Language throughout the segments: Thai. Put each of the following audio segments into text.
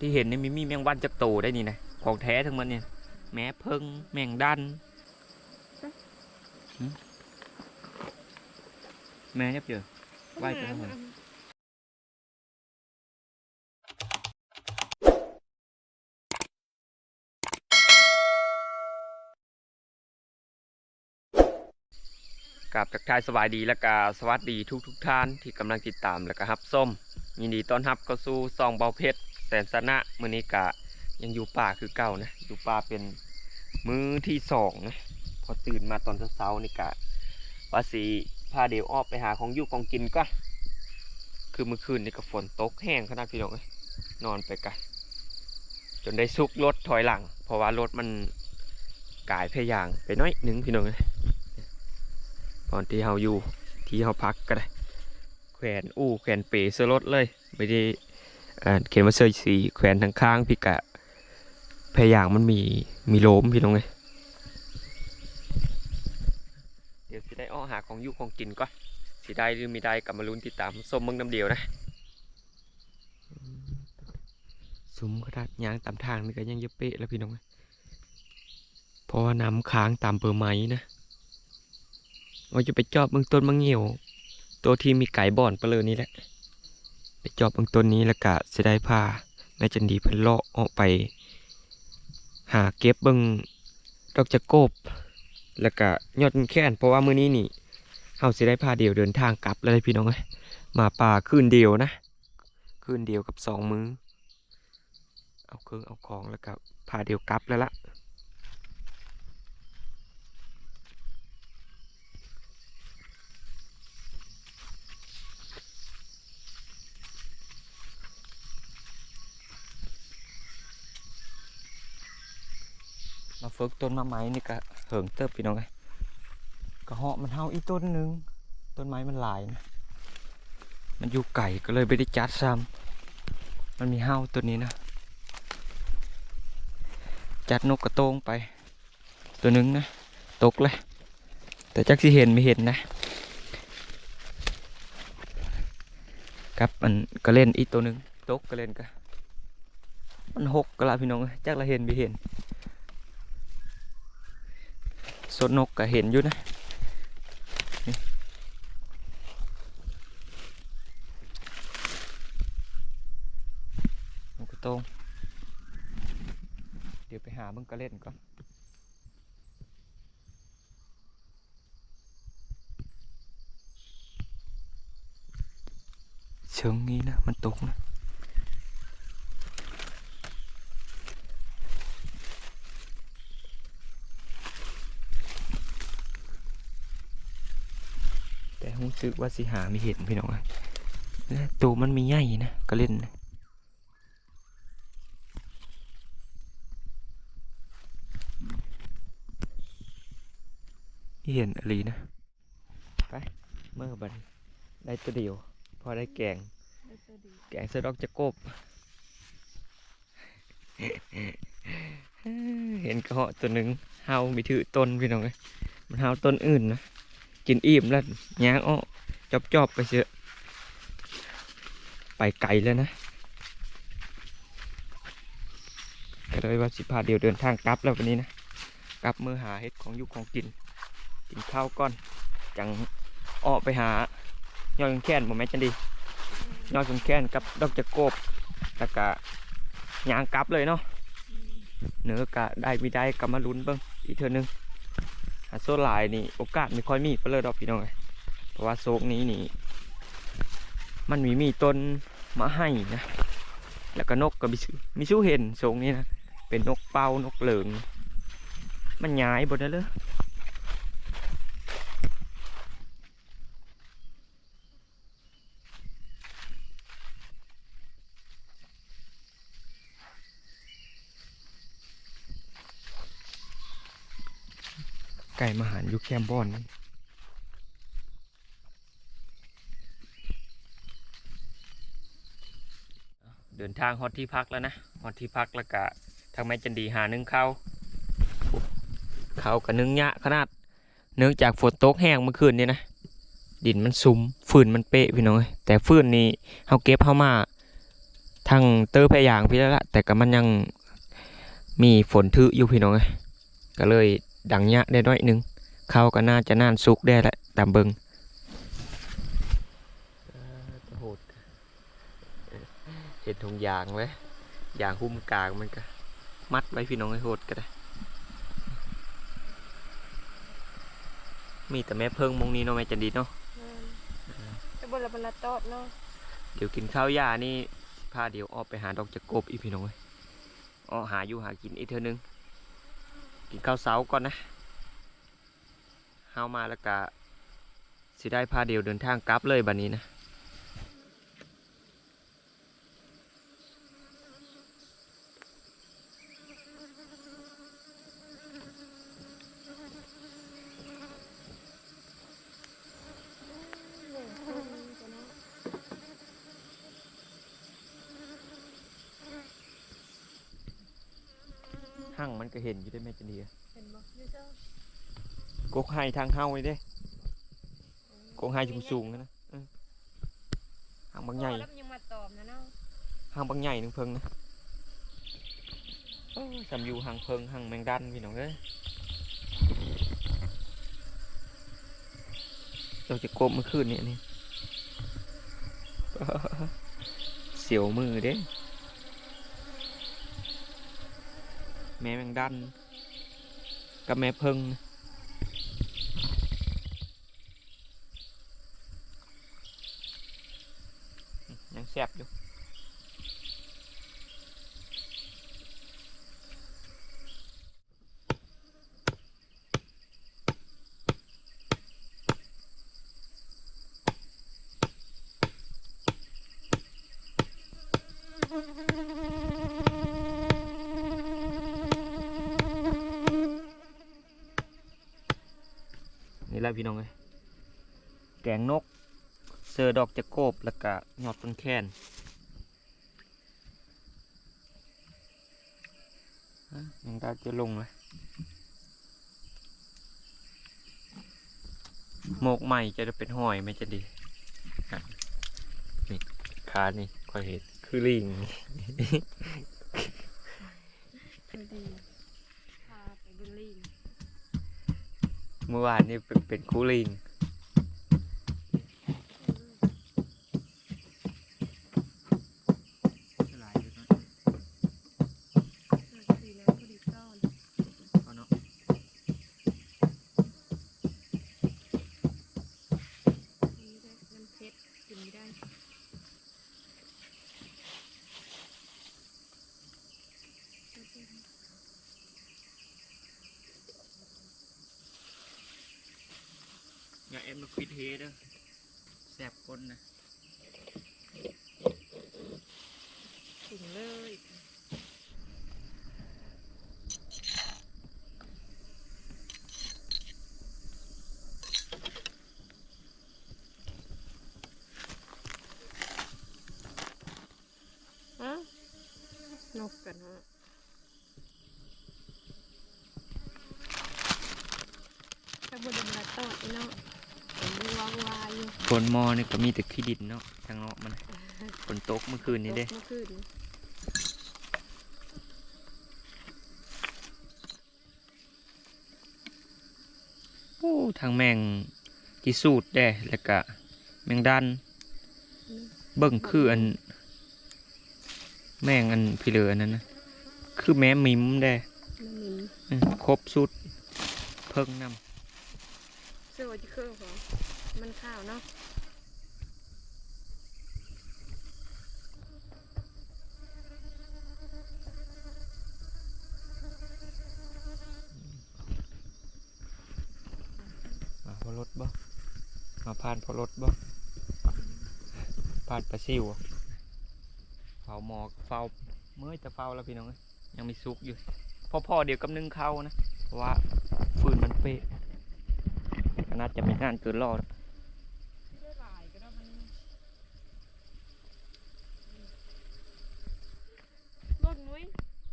ที่เห็นนี่มีมีแมงวันจักโตได้นี่นะของแท้ทั้งมันเนี่ยแม้เพิงแมงดันแม่ยับเจอไหว้ไปทางไหนกับทักทายสบายดีและก็สวัสดีทุกทุกท่านที่กำลังติดตามและก็ฮับส้ม ยินดีต้อนรับเข้าสู่ซองเบาเพชร แสนสนะมือนี้กะยังอยู่ป่าคือเก่านะอยู่ป่าเป็นมือที่สองนะพอตื่นมาตอนเช้าๆนี่กะว่าสีพาเดี๋ยวออกไปหาของอยู่ของกินก่อนคือเมื่อคืนนี่ก็ฝนตกแห้งขนาดพี่น้องเอ้ยนอนไปกันจนได้ซุกรถถอยหลัง เพราะว่ารถมันกายพยางไปน้อยหนึ่งพี่น้องเอ้ยตอนที่เฮาอยู่ที่เฮาพักก็ได้แขวนอู้แขวนเป๋เสื้อรถเลยไม่ได้ เขียนว่าเสื้อสีแขวนทางข้างพี่กะพยายางมันมีมีโลมพี่น้องเลยเดี๋ยวสิได้อ้อหาของยู่ของกินก่อนสิได้หรือไม่ได้กลับมาลุ้นติดตามส้มมืองน้ำเดียวนะซุ้มขนาดยางตามทางนี่ก็ยังเยอะเป๊ะแล้วพี่น้องเอ้ยเพราะว่าน้ำค้างตามเบอร์ไม้นะเราจะไปจอบเบื้องต้นมะเงียว ตัวที่มีไก่บ่อนเปลือนี่แหละ ไปจอบเบื้องต้นนี้แล้วก็จะได้พาแม่จันดีเพิ่นเลาะออกไป หาเก็บเบิ่งดอกจะโกบ แล้วก็ยอดแค้นเพราะว่ามื้อนี้นี่เฮาสิได้พาเดียวเดินทางกลับแล้วพี่น้องเอ้ยมาป่าคืนเดียวนะคืนเดียวกับสองมือเอาเครื่องเอาของแล้วก็พาเดียวกลับแล้วล่ะ ฝึกต้นมะไม้นี่ก็เหิงเติบพี่น้องไงก็เหาะมันเฮาอีต้นหนึ่งต้นไม้มันหลายนะ มันอยู่ไก่ก็เลยไม่ได้จัดซ้ำมันมีเฮาตัวนี้นะ จัดนกกระโตงไป ตัวหนึ่งนะ ตกเลย แต่จักสิเห็นไม่เห็นนะ ครับมันก็เล่นอีตัวหนึ่งตกก็เล่นก็มันหกก็ละพี่น้องจักละเห็นไม่เห็น สดนกก็เห็นอยู่นะนี่นกกระโตงเดี๋ยวไปหาเบิ่งก็เล่นก่อนเชิงนี้นะ มันตกนะ สึกว่าสิหาไม่เห็นพี่น้องอะและตัวมันมีใหญ่นะก็เล่นนะเห็นอะไรนะ ไป เมื่อบันได้ตัวเดียว พอได้แกง แกงเสะดอกจะกบ เห็นกระเหาะตัวหนึ่งเฮามีถือต้นพี่น้องเลยมันเฮาต้นอื่นนะ กินอิ่มแล้วย่างอ้อจอบจอบๆไปเชอะไปไกลแล้วนะก็เลยว่าสิพาเดียวเดินทางกลับแล้ววันนี้นะกลับมือหาเห็ดของยุคของกิน กินข้าวก่อนจังอ้อไปหายอดแค้นบ่แม่จันดียอดแค้นกับดอกจะโกบแล้วก็ย่างกลับเลยเนาะเนื้อกะได้ไม่ได้ก็มาลุ้นเบิ่งอีกเทื่อนึง โซลายนี่โอกาสไม่ค่อยมีเปเลยดอกพี่น้องเพราะว่าโซกนี้นี่มันมีมีต้นมะให้นะ แล้วก็นกก็มีชูมีชูเห็นโซกนี้นะเป็นนกเป้านกเหลืองมันย้ายบนนั้นเลย ไก่มาหารอยู่แคมบอนเดินทางฮอตที่พักแล้วนะฮอตที่พักแล้วก็ทางแม่จันดีหานึ่งข้าวข้าวกับนึ่งยะขนาด เนื่องจากฝนตกแห้งเมื่อคืนนี่นะ ดินมันซุมฟืนมันเปะพี่น้องเอ้ยแต่ฟืนนี่เฮาเก็บเฮามาทั้งเตอร์พยางพี่แล้วละแต่ก็มันยังมีฝนทึอยู่พี่น้องเอ้ยก็เลย ดังยะได้น้อยหนึงข้าวก็น่าจะน่านสุกได้แหละตามเบิงโหดเห็นทงยางไว้ยางหุ้มกลางมันก็ มัดไว้พี่น้องให้โหดก็ได้ มีแต่แม่เพิ่งมงนี้เนาะแม่จันดีเนาะจะบนละบนละโตดเนาะเดี๋ยวกินข้าวยานี่พาเดี๋ยวออกไปหาดอกจะกบอีพี่น้องเอ้ยออกหาอยู่หากินอีกเท่านึง กินข้าวเช้าก่อนนะเฮามาแล้วก็สิได้พาเดียวเดินทางกลับเลยบัดนี้นะ หั่งมันก็เห็นอยู่ได้แม่จันดีเห็นบ่อยู่เจ้ากกไห้ทางเฮาไว้เด้กกไห้สูงสูงๆนะเออห่างบางใหญ่พอแล้วมันยังมาตอบนะเนาะห่างบางใหญ่หนึงเพิงนะเอ้ยสำอยู่ห่างเพิงห่างแมงดันพี่น้องเอ้ยเราจะกบเมื่อคืนนี้นี่เสียวมือเด้ แม่แมงดันกับแม่เพิงนะยัง แหละพี่น้องเลยแกงนก เสือดอกจะโกบแล้วก็ยอดต้นแคนยังได้จะลงเลยโมกใหม่จะเป็นหอยไม่จะดีนี่ขานี่ค่อยเห็นคือลิงคือดีพาไปบุรี เมื่อวานนี่เป็นเป็นคูลิง สีแล้วพอดีก้อน เอาเนาะ นี่ได้น้ำเพชรกินไม่ได้ อย่าเอ็มมาคิดเฮเด้อแสบคนนะถึงเลยนกกันฮะถ้าบไดมาตอดเนาะผมมีวางวายอยู่ ฝนมอนี่ก็มีแต่ขี้ดินเนาะทางเนาะมันฝนตกเมื่อคืนนี้เด้เมื่อคืนโอ้ทางแมงกีสูดเด้แล้วก็แมงดัน เบิ่งคืออัน แมงอันพี่เหลืออันนั้นนะคือแม่มิมเด้น้ำมินอืมครบสุด เพิ่งนเสื้อจะเครื่องของมั นข้าวเนาะมาพอรถบ่มาผ่านพอรถบ่ผ่านปลาซิวเฝ้าหมอกเฝ้าเมื่อยจะเฝ้าแล้วพี่น้องยังมีซุกอยู่พอพอๆเดี๋ยวกำนึงเข้านะเพราะว่าฟืนมันเป๊ะน่าจะไม่นานเกินรอด หลายก็ได้มันรถนุ้ย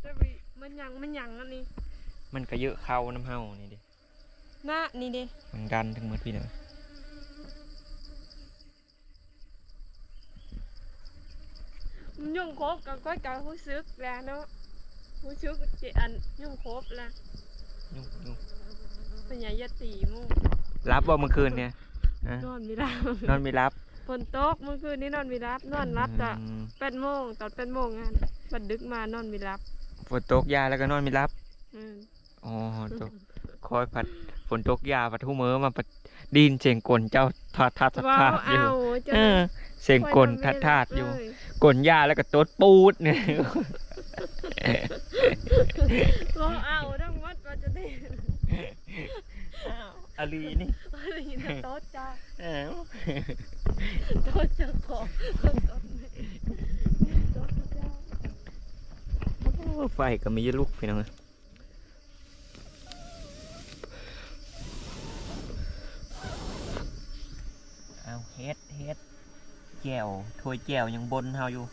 จะไปมันยังมันยังอันนี้มันก็เยอะเข้าน้ำเฮานี่ดิหน้านี่ดิมันดันทั้งหมดพี่น้องยุ่งครบกับก้อยกับผู้ซึกแล้วเนาะผู้ซึกเจอันยุ่งครบแล้วยุ่งยุ่งเป็นใหญ่ยาตีหมู่รับว่าเมื่อคืนเนี่ยฮะนอนไม่รับนอนไม่รับฝนตกเมื่อคืนนี้นอนไม่รับ นอนรับแต่อืมแปดโมงตอนแปดโมงงานบัดดึกมานอนไม่รับ ฝนตกยาแล้วก็นอนไม่รับอืมอ๋อตกคอยผัดฝนตกยาผัดทุ่มือมาผัดดินเสียงกลเจ้าทาทาทาว้าทาวอยู่เอาจนเออเสียงกลทัดทาดอยู่กลยาแล้วก็ตดปูดเนี่ยว้าวเอาทั้งวัดว่าจะได้อาลีนี่อะไรนะโต๊ะจ้าเอ้าโต๊ะเจ้าของโต๊ะไม่โต๊ะเจ้า โอ้ ไฟก็มีลูกพี่น้องเอ้ยเอาเฮ็ดเฮ็ดแก้วถ้วยแก้วยังบนเฮาอยู่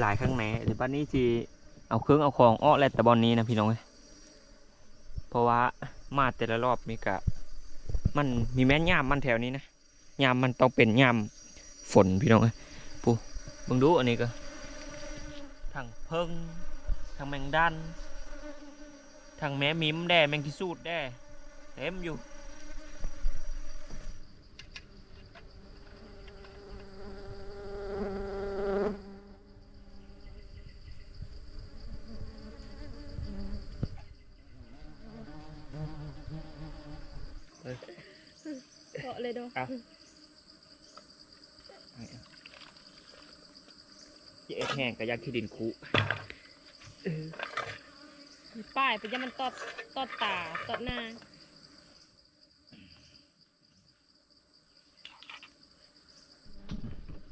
หลายข้างไหนเดี๋ยวบ้านนี้จีเอาเครื่องเอาของอ้อแล้วแต่บอลนี้นะพี่น้องเอ้ยเพราะว่ามาแต่ละรอบมีกะมันมีแม่นยามมันแถวนี้นะยามมันต้องเป็นยามฝนพี่น้องเอ้ยปูเบิ่งดูอันนี้ก็ ทางเพิงทางแมงดันทางแม้มิมแด่แมงกิสูดแด่เต็มอยู่ เกาะเลยเด้อ เอา เจ๊แห้งกับยาขี้ดินคุป้ายไปยังมันตอดตอดตาตอดหน้า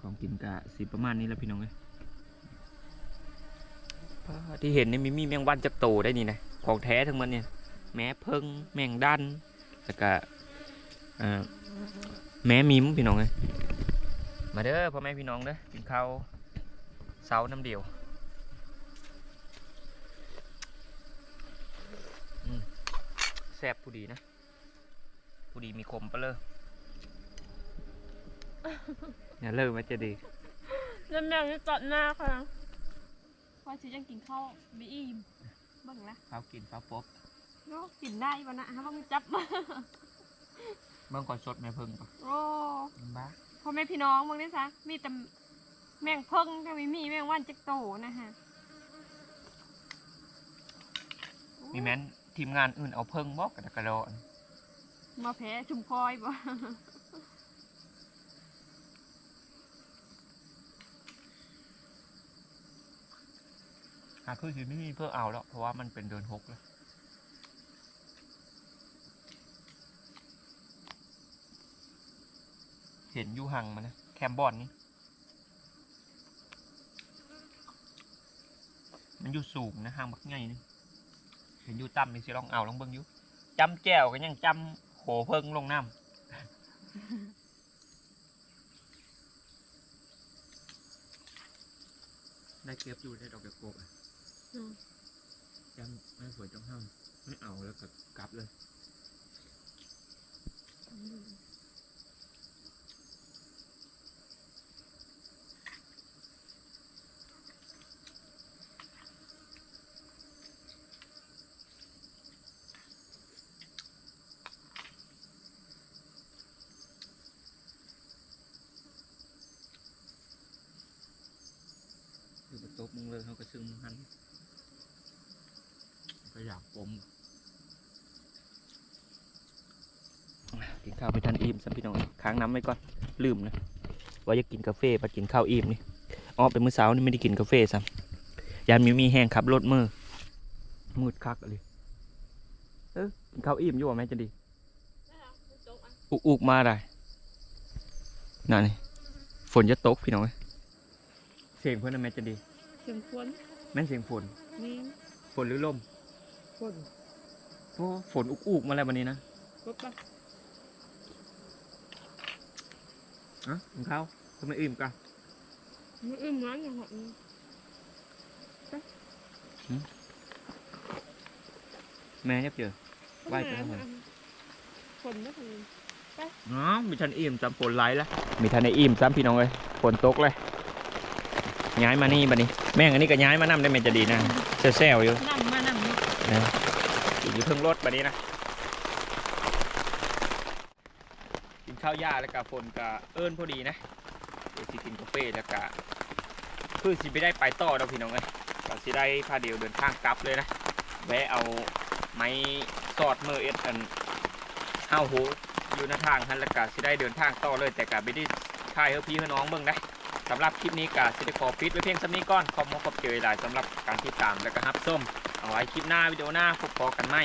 ของกินกะสีประมาณนี้แหล้วพี่น้องเอ้ยที่เห็นนี่มีมีแมงวันจักโตได้นี่นะของแท้ทั้งมันเนี่ยแม้เพิ่งแมงดันแล้วก็เอ่อแม้มิมพี่น้องเอ้ยมาเด้อพ่อแม่พี่น้องเด้อกินข้าว เสาน้ำเดียวอืมแซ่บผู้ดีนะผู้ดีมีคมปะเลยเนี่ยเลิกมันจะดีแล้วแมวนี่ตอดหน้าค่ะว่าจะยังกินข้าวไม่อิ่มเบิ่งละข้าวกินข้าวป๊บเนาะกินได้ปะนะฮะว่ามันจับมาเมื่อก่อนสดแม่เพิ่งปะโอ้บ้าพ่อแม่พี่น้องมึงได้ซะมีแต่ แมงเพิ่งก็ไม่มีแมงวันจักโตนะฮะมีแม้นทีมงานอื่นเอาเพิ่งบอกกันกระโดดมาแพ้ชุมพอยบ่หาคือคือไม่มีเพื่อเอาแล้วเพราะว่ามันเป็นเดือนหกแล้วเห็นอยู่ห่างมันนะ แคมบอนนี่ มันอยู่สูงนะห่างบักไงนี่เห็นอยู่ต่ำนี่สิลองเอาลองเบิ่งอยู่จำแก้วก็ยังจำโหเพิ่งลงน้ำได้เก็บอยู่ได้ดอกเก็บกบอะอืมจำไม่สวยต้องห้ามไม่เอาแล้วก็กลับเลย คือประตบมึง เลยเขาก็ซึ่งมึงหันก็อยากปมกินข้าวไปทันอิ่มสัมพี่น้องค้างน้ำไว้ก่อนลืมนะว่าจะกินกาแฟไปกินข้าวอิ่มนี่อ๋อเป็นมื้อเช้านี่ไม่ได้กินกาแฟซ้ำยามมีมีแห้งขับรถมือมืดคักเลยเออกินข้าวอิ่มอยู่ว่าแม่จะดีอุกอุกมาได้นั่นนี่ฝนจะตกพี่น้องเอ้ยเสียงเพื่อนนะแม่จะดีเสียงควรแม่นเสียงฝน นี่ฝนหรือลมคนโอ้ฝนอุกอุกมาแล้ววันนี้นะกบปะอะของเขาทำไมอิ่มกันมันอึมมันอย่างหอมแม่ยับเจอไหว้ไปทำไมคนนะคนอ๋อมีทันอิ่มจำฝนไหลละมีทันในอิ่มซ้ำพี่น้องเลยฝนตกเลยย้ายมานี่บัดนี้ แม่งอันนี้ก็ย้ายมานำได้แม่นจะดีนะแซวๆอยู่นำมานำนี่นะอยู่เพิ่งรถบัดนี้นะกินข้าวหญ้าแล้วก็ฝนก็เอิ้นพอดีนะเดี๋ยวสิกินกาแฟแล้วก็คือสิไปได้ไปต่อเด้อพี่น้องเอ้ยก็สิได้พาเดียวเดินทางกลับเลยนะแวะเอาไม้สอดมือเอ็ดอันห้าวโหอยู่หน้าทางฮันแล้วก็สิได้เดินทางต่อเลยแต่ก็ไม่ได้ถ่ายเฮาพี่เฮาน้องเบิ่งนะ สำหรับคลิปนี้ก็สิติคอปิดไว้เพียงสำนี้ก่อนขอบคุณขอบเจอหลายสำหรับการติดตามแล้วก็ฮับส้มเอาไว้คลิปหน้าวิดีโอหน้าพบกันใหม่